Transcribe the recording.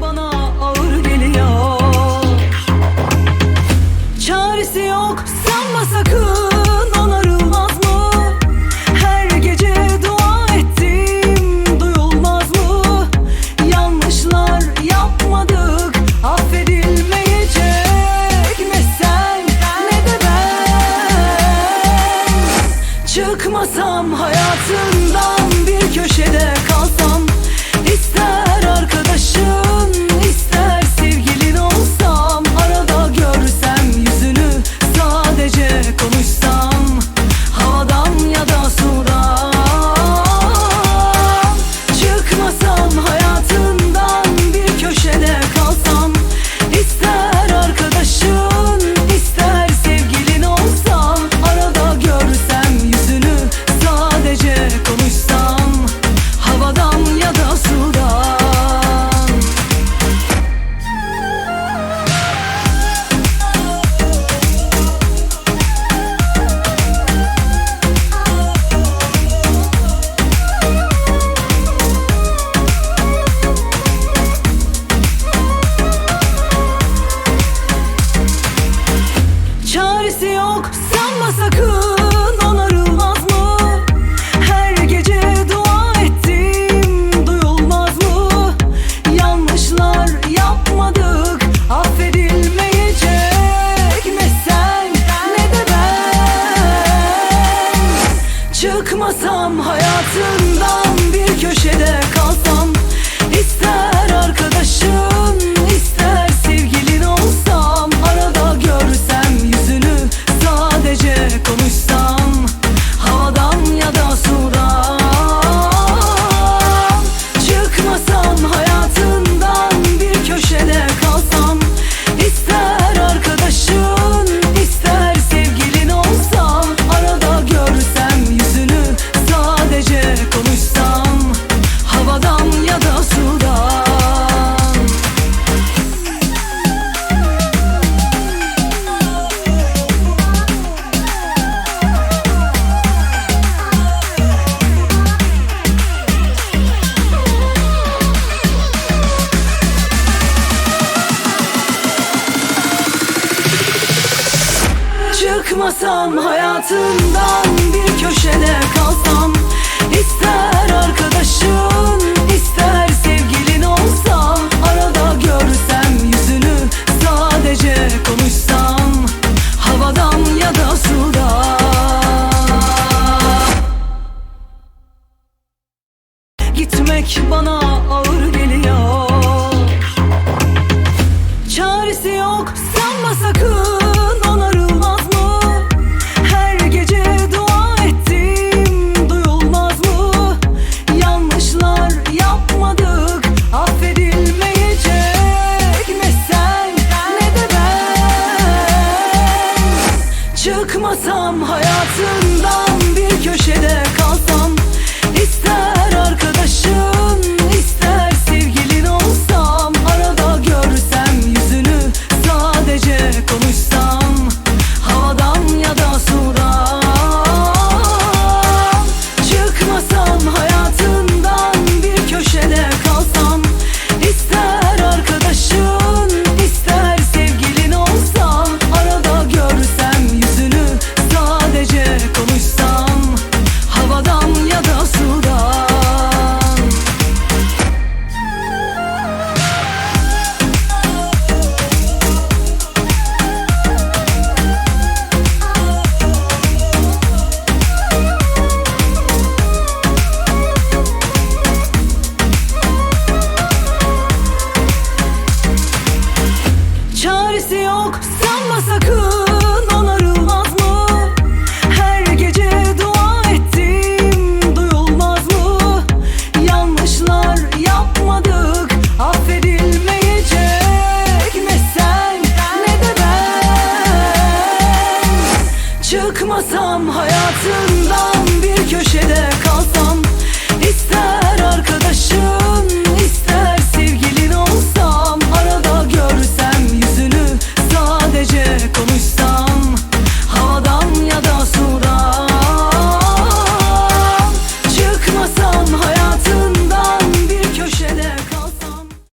Bana ağır Çıkmasam hayatından bir köşede kalsam Çıkmasam hayatım